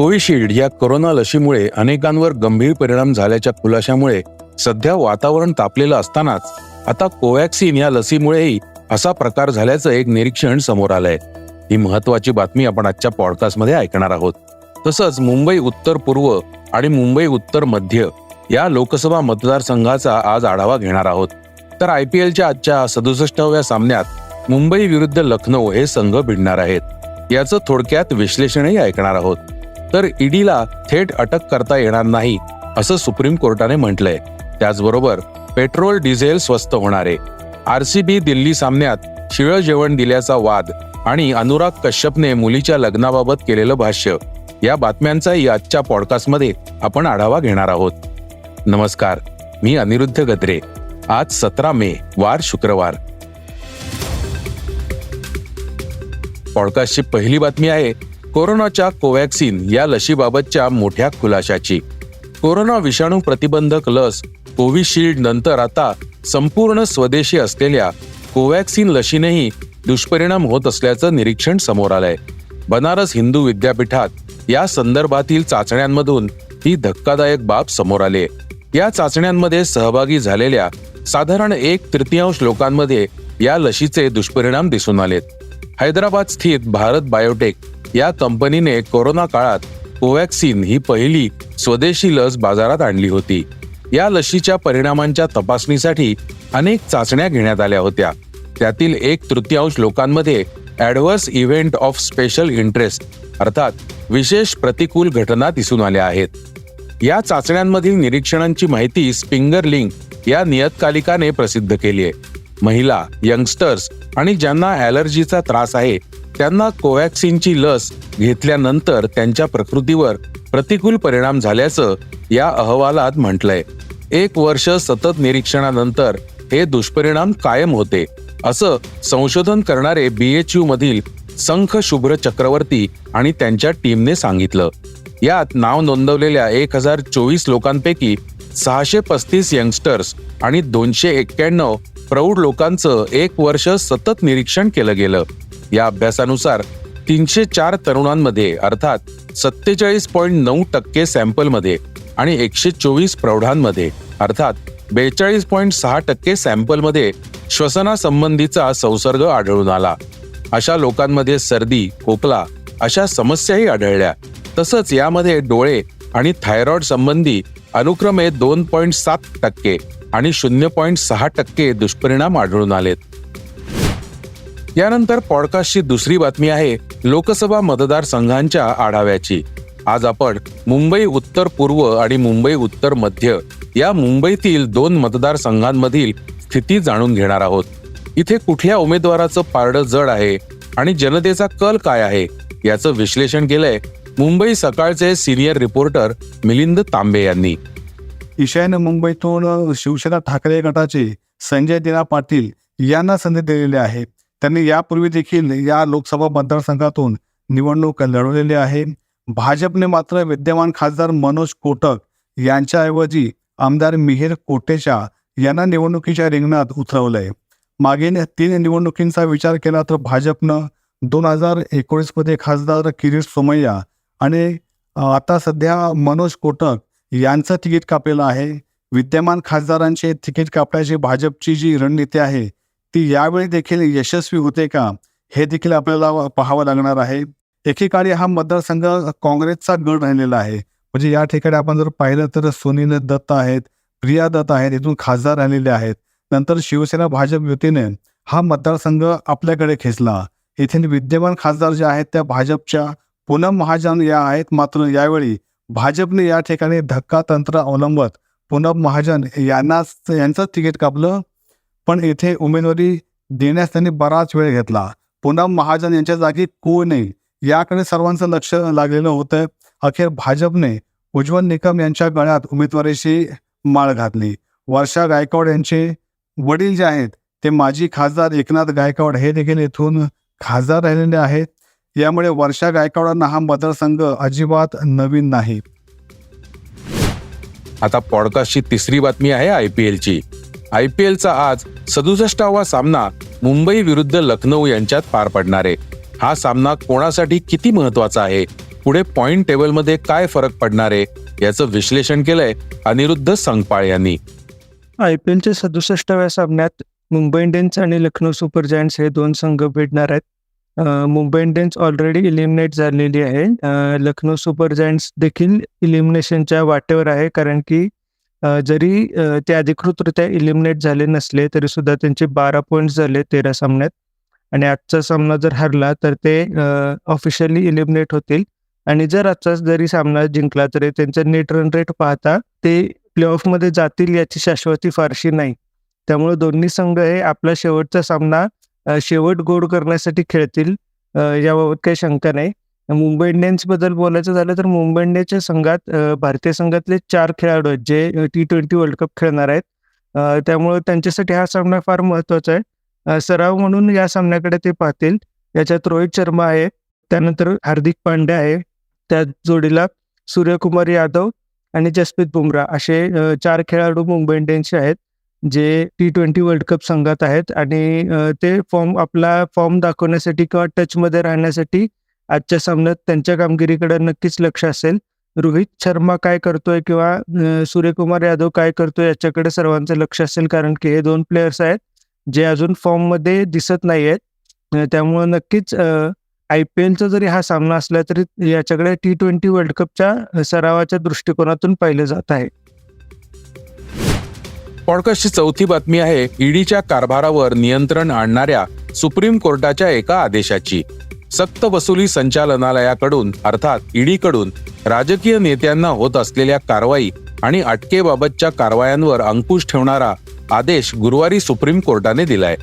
Covishield या corona लशीमुळे अनेकांवर गंभीर परिणाम झाल्याच्या खुलाशामुळे सध्या वातावरण तापलेलं असतानाच आता कोवॅक्सिन या लसीमुळेही असा प्रकार झाल्याचं एक निरीक्षण समोर आलंय. ही महत्वाची बातमी आपण आजच्या पॉडकास्टमध्ये ऐकणार आहोत. तसंच मुंबई उत्तर पूर्व आणि मुंबई उत्तर मध्य या लोकसभा मतदारसंघाचा आज आढावा घेणार आहोत. तर आय पी एलच्या आजच्या सदुसष्टाव्या सामन्यात मुंबई विरुद्ध लखनौ हे संघ भिडणार आहेत. याचं थोडक्यात विश्लेषणही ऐकणार आहोत. तर ईडीला थेट अटक करता येणार नाही असं सुप्रीम कोर्टाने म्हटलंय. त्याचबरोबर पेट्रोल डिझेल स्वस्त होणार. आहे आरसीबी दिल्ली सामन्यात शिळं जेवण दिल्याचा वाद आणि अनुराग कश्यपने मुलीच्या लग्नाबाबत केलेलं भाष्य या बातम्यांचाही आजच्या पॉडकास्टमध्ये आपण आढावा घेणार आहोत. नमस्कार मी अनिरुद्ध गद्रे. आज सतरा मे वार शुक्रवार. पॉडकास्टची पहिली बातमी आहे कोरोनाच्या कोवॅक्सिन या लशीबाबतच्या मोठ्या खुलाशाची. कोरोना विषाणू प्रतिबंधक लस कोविशिल्ड नंतर आता संपूर्ण स्वदेशी असलेल्या कोवॅक्सिन लशीनेही दुष्परिणाम होत असल्याचं निरीक्षण समोर आलंय. बनारस हिंदू विद्यापीठात या संदर्भातील चाचण्यांमधून ही धक्कादायक बाब समोर आली या चाचण्यांमध्ये सहभागी झालेल्या साधारण एक तृतीयांश लोकांमध्ये या लशीचे दुष्परिणाम दिसून आलेत. हैदराबाद स्थित भारत बायोटेक या कंपनीने कोरोना काळात कोवॅक्सिन ही पहिली स्वदेशी लस बाजारात आणली होती. या लशीच्या परिणामांच्या तपासणीसाठी अनेक चाचण्या घेण्यात आल्या होत्या. त्यातील एक तृतीयांश लोकांमध्ये adverse event of special interest अर्थात विशेष प्रतिकूल घटना दिसून आल्या आहेत. या चाचण्यांमधील निरीक्षणांची माहिती स्पिंगर लिंक या नियतकालिकाने प्रसिद्ध केली आहे. महिला यंगस्टर्स आणि ज्यांना ॲलर्जीचा त्रास आहे त्यांना कोवॅक्सिनची लस घेतल्यानंतर त्यांच्या प्रकृतीवर प्रतिकूल परिणाम झाल्याचं या अहवालात म्हटलंय. एक वर्ष सतत निरीक्षणानंतर हे दुष्परिणाम कायम होते असं संशोधन करणारे बीएचयू मधील संख शुभ्र चक्रवर्ती आणि त्यांच्या टीमने सांगितलं. यात नाव नोंदवलेल्या एक हजार चोवीस लोकांपैकी सहाशे पस्तीस यंगस्टर्स आणि दोनशे एक्क्याण्णव प्रौढ लोकांचं एक वर्ष सतत निरीक्षण केलं गेलं. या अभ्यासानुसार तीनशे चार तरुणांमध्ये अर्थात सत्तेचाळीस पॉईंट नऊ टक्के सॅम्पलमध्ये आणि एकशे चोवीस प्रौढांमध्ये अर्थात बेचाळीस पॉईंट सहा टक्के सॅम्पलमध्ये श्वसनासंबंधीचा संसर्ग आढळून आला. अशा लोकांमध्ये सर्दी खोकला अशा समस्याही आढळल्या. तसंच यामध्ये डोळे आणि थायरॉइड संबंधी अनुक्रमे दोन पॉईंट सात टक्के आणि शून्य पॉईंट सहा टक्के दुष्परिणाम आढळून आलेत. यानंतर पॉडकास्टची दुसरी बातमी आहे लोकसभा मतदारसंघांच्या आढाव्याची. आज आपण मुंबई उत्तर पूर्व आणि मुंबई उत्तर मध्य या मुंबईतील दोन मतदारसंघांमधील स्थिती जाणून घेणार आहोत. इथे कुठल्या उमेदवाराचं पारडं जड आहे आणि जनतेचा कल काय आहे याचं विश्लेषण केलंय मुंबई सकाळचे सिनियर रिपोर्टर मिलिंद तांबे यांनी. ईशान्य मुंबईतून शिवसेना ठाकरे गटाचे संजय दिना पाटील यांना संधी दिलेली आहे. त्यांनी यापूर्वी देखील या लोकसभा मतदारसंघातून निवडणूक लढवलेली आहे. भाजपने मात्र विद्यमान खासदार मनोज कोटक यांच्याऐवजी आमदार मिहिर कोटेशा यांना निवडणुकीच्या रिंगणात उतरवलंय. मागील तीन निवडणुकींचा विचार केला तर भाजपनं दोन हजार एकोणीसमध्ये खासदार किरीट सोमय्या आणि आता सध्या मनोज कोटक यांचं तिकीट कापलेलं आहे. विद्यमान खासदारांचे तिकीट कापण्याची भाजपची जी रणनीती आहे ती यावेळी देखील यशस्वी होते का? हे देखील आपल्याला पाहावं लागणार आहे. एकेकाळी हा मतदारसंघ काँग्रेसचा गड राहिलेला आहे. म्हणजे या ठिकाणी आपण जर पाहिलं तर सुनील दत्त आहेत प्रिया दत्त आहेत इथून खासदार राहिलेले आहेत. नंतर शिवसेना भाजप युतीने हा मतदारसंघ आपल्याकडे खेचला. येथील विद्यमान खासदार जे आहेत त्या भाजपच्या पूनम महाजन या आहेत. मात्र यावेळी भाजपने या ठिकाणी धक्का तंत्र अवलंबत पूनम महाजन यांनाच यांचंच तिकीट कापलं. पण येथे उमेदवारी देण्यास त्यांनी बराच वेळ घेतला. पूनम महाजन यांच्या जागी कोण आहे? याकडे सर्वांचं लक्ष लागलेलं होतं. अखेर भाजपने उज्ज्वल निकम यांच्या गळ्यात उमेदवारीची माळ घातली. वर्षा गायकवाड यांचे वडील जे आहेत ते माजी खासदार एकनाथ गायकवाड हे देखील येथून खासदार राहिलेले आहेत. यामुळे वर्षा गायकवाडांना हा मतदारसंघ अजिबात नवीन नाही. आता पॉडकास्टची तिसरी बातमी आहे आय पी एलची. आय पी एलचा आज सदुसष्टावा सामना मुंबई विरुद्ध लखनौ यांच्यात पार पडणार आहे. हा सामना कोणासाठी किती महत्त्वाचा आहे? पुढे पॉइंट टेबलमध्ये काय फरक पडणार आहे? याचं विश्लेषण केलंय अनिरुद्ध संगपाळ यांनी. आय पी एलच्या सदुसष्टाव्या सामन्यात मुंबई इंडियन्स आणि लखनौ सुपर जायंट्स हे दोन संघ भेटणार आहेत. मुंबई इंडियन्स ऑलरेडी इलिमिनेट झालेली आहे. लखनौ सुपर जायंट्स देखील इलिमिनेशनच्या वाटेवर आहे कारण की जरी ते अधिकृतरित्या इलिमिनेट झाले नसले तरी सुद्धा त्यांचे बारा पॉईंट्स झाले तेरा सामन्यात. आणि आजचा सामना जर हरला तर ते ऑफिशियली इलिमिनेट होतील. आणि जर आजचा जरी सामना जिंकला तरी त्यांचा नेट रन रेट पाहता ते प्लेऑफमध्ये जातील याची शाश्वती फारशी नाही. त्यामुळे दोन्ही संघ हे आपला शेवटचा सामना शेवट गोड करण्यासाठी खेळतील याबाबत काही शंका नाही. मुंबई इंडियन्सबद्दल बोलायचं झालं तर मुंबई इंडियन्सच्या संघात भारतीय संघातले चार खेळाडू आहेत जे टी ट्वेंटी वर्ल्ड कप खेळणार आहेत. त्यामुळे त्यांच्यासाठी हा सामना फार महत्त्वाचा आहे. सराव म्हणून या सामन्याकडे ते पाहतील. याच्यात रोहित शर्मा आहे त्यानंतर हार्दिक पांड्या आहे त्या जोडीला सूर्यकुमार यादव आणि जसप्रीत बुमराह असे चार खेळाडू मुंबई इंडियन्सचे आहेत जे टी ट्वेंटी वर्ल्ड कप संघात आहेत. आणि ते फॉर्म आपला फॉर्म दाखवण्यासाठी किंवा टचमध्ये राहण्यासाठी आजच्या सामन्यात त्यांच्या कामगिरीकडे नक्कीच लक्ष असेल. रोहित शर्मा काय करतोय किंवा सूर्यकुमार यादव काय करतोय याच्याकडे सर्वांचं लक्ष असेल कारण की हे दोन प्लेयर्स आहेत जे अजून फॉर्ममध्ये दिसत नाही आहेत त्यामुळे नक्कीच आय पी एलचा जरी हा सामना असला तरी याच्याकडे टी ट्वेंटी वर्ल्ड कपच्या सरावाच्या दृष्टिकोनातून पाहिलं जात आहे. पॉडकास्टची चौथी बातमी आहे ईडीच्या कारभारावर नियंत्रण आणणाऱ्या सुप्रीम कोर्टाच्या एका आदेशाची. सक्त वसुली संचालनालयाकडून अर्थात ईडीकडून राजकीय नेत्यांना होत असलेल्या कारवाई आणि अटकेबाबतच्या कारवायांवर अंकुश ठेवणारा आदेश गुरुवारी सुप्रीम कोर्टाने दिलाय.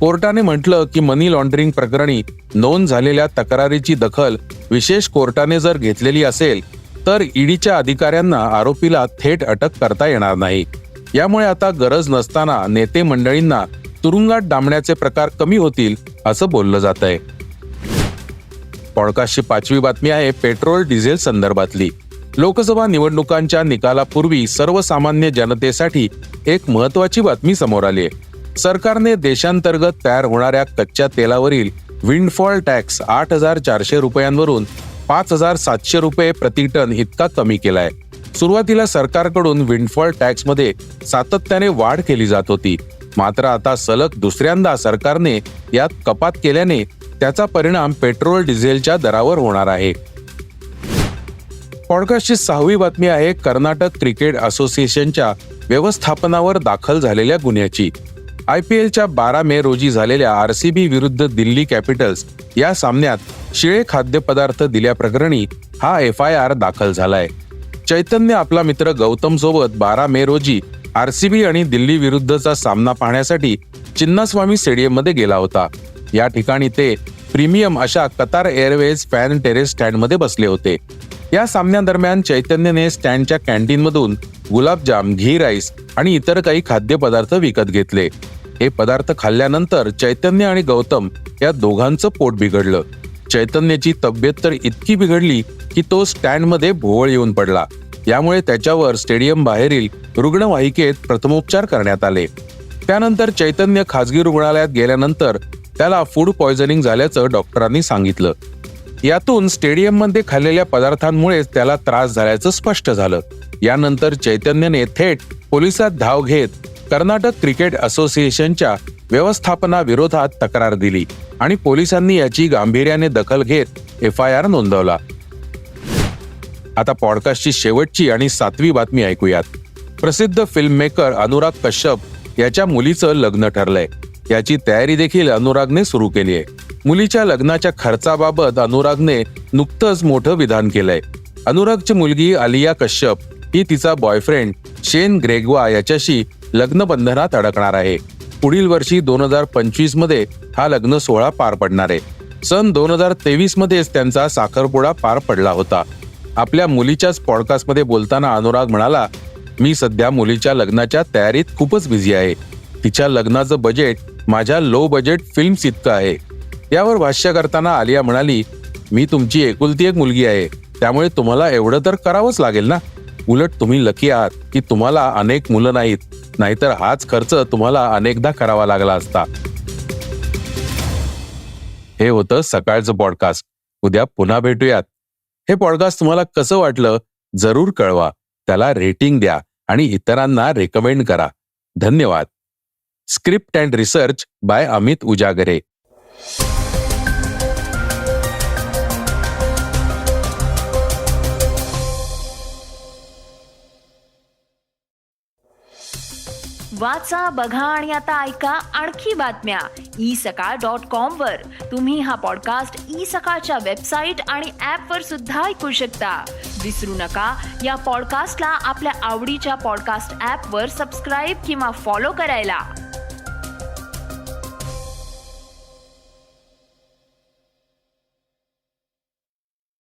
कोर्टाने म्हटलं की मनी लॉन्ड्रिंग प्रकरणी नोंद झालेल्या तक्रारीची दखल विशेष कोर्टाने जर घेतलेली असेल तर ईडीच्या अधिकाऱ्यांना आरोपीला थेट अटक करता येणार नाही. यामुळे आता गरज नसताना नेते मंडळींना तुरुंगात डांबण्याचे प्रकार कमी होतील असं बोललं जात आहे पॉडकास्टची पाचवी बातमी आहे पेट्रोल डिझेल संदर्भातली. लोकसभा निवडणुकांच्या निकालापूर्वी सर्वसामान्य जनतेसाठी एक महत्वाची बातमी समोर आली आहे. सरकारने देशांतर्गत तयार होणाऱ्या कच्च्या तेलावरील विंडफॉल टॅक्स आठ हजार चारशे रुपयांवरून पाच हजार सातशे रुपये प्रति टन इतका कमी केलाय. सुरुवातीला सरकारकडून विंडफॉल टॅक्समध्ये सातत्याने वाढ केली जात होती. मात्र आता सलग दुसऱ्यांदा सरकारने यात कपात केल्याने त्याचा परिणाम पेट्रोल डिझेलच्या दरावर होणार आहे. पॉडकास्टची सहावी बातमी आहे कर्नाटक क्रिकेट असोसिएशनच्या व्यवस्थापनावर दाखल झालेल्या गुन्ह्याची. आय पी एलच्या बारा मे रोजी झालेल्या आर सी बी विरुद्ध दिल्ली कॅपिटल्स या सामन्यात शिळे खाद्यपदार्थ दिल्याप्रकरणी हा एफ आय आर दाखल झालाय. चैतन्य आपला मित्र गौतम सोबत बारा मे रोजी आर सी बी आणि दिल्ली विरुद्धचा सामना पाहण्यासाठी चिन्नास्वामी स्टेडियममध्ये गेला होता. या ठिकाणी ते प्रीमियम अशा कतार एअरवेज फॅन टेरेस स्टँडमध्ये बसले होते. या सामन्यादरम्यान चैतन्यने स्टँडच्या कॅन्टीनमधून गुलाबजाम घी राईस आणि इतर काही खाद्यपदार्थ विकत घेतले. हे पदार्थ खाल्ल्यानंतर चैतन्य आणि गौतम या दोघांचं पोट बिघडलं. चैतन्याची तब्येत तर इतकी बिघडली की तो स्टँडमध्ये भोवळ येऊन पडला. यामुळे त्याच्यावर स्टेडियम बाहेरील रुग्णवाहिकेत प्रथमोपचार करण्यात आले. त्यानंतर चैतन्य खाजगी रुग्णालयात गेल्यानंतर त्याला फूड पॉयझनिंग झाल्याचं डॉक्टरांनी सांगितलं. यातून स्टेडियममध्ये खाल्लेल्या पदार्थांमुळेच त्याला त्रास झाल्याचं स्पष्ट झालं. यानंतर चैतन्यने थेट पोलिसात धाव घेत कर्नाटक क्रिकेट असोसिएशनच्या व्यवस्थापनाविरोधात तक्रार दिली आणि पोलिसांनी याची गांभीर्याने दखल घेत एफ आय आर नोंदवला. आता पॉडकास्टची शेवटची आणि सातवी बातमी ऐकूयात. प्रसिद्ध फिल्म मेकर अनुराग कश्यप याच्या मुलीचं लग्न ठरलंय. याची तयारी देखील अनुरागने सुरू केली आहे. मुलीच्या लग्नाच्या खर्चाबाबत अनुरागने नुकतंच मोठं विधान केलंय. अनुरागची मुलगी आलिया कश्यप ही तिचा बॉयफ्रेंड शेन ग्रेगवा याच्याशी लग्न बंधनात अडकणार आहे. पुढील वर्षी दोन हजार पंचवीसमध्ये हा लग्न सोहळा पार पडणार आहे. सन दोन हजार तेवीस मध्येच त्यांचा साखरपुडा पार पडला होता. आपल्या मुलीच्याच पॉडकास्टमध्ये बोलताना अनुराग म्हणाला मी सध्या मुलीच्या लग्नाच्या तयारीत खूपच बिझी आहे. तिच्या लग्नाचं बजेट माझ्या लो बजेट फिल्म्स इतकं आहे. यावर भाष्य करताना आलिया म्हणाली मी तुमची एकुलती एक मुलगी आहे. त्यामुळे तुम्हाला एवढं तर करावंच लागेल ना? उलट तुम्ही लकी आहात की तुम्हाला अनेक मुलं नाहीत. नाहीतर हाच खर्च तुम्हाला अनेकदा करावा लागला असता. हे होतं सकाळचं पॉडकास्ट उद्या पुन्हा भेटूयात. हे पॉडकास्ट तुम्हाला कसं वाटलं जरूर कळवा. त्याला रेटिंग द्या आणि इतरांना रेकमेंड करा. धन्यवाद. Script and research by Amit Ujagare वाचा बघा आणि आता ऐका आणखी बातम्या. ई सकाळ डॉट कॉम वर. तुम्ही हा पॉडकास्ट ई सकाळच्या वेबसाईट आणि ऍप वर सुद्धा ऐकू शकता. विसरू नका या पॉडकास्टला आपल्या आवडीच्या पॉडकास्ट ऍप वर सबस्क्राईब किंवा फॉलो करायला.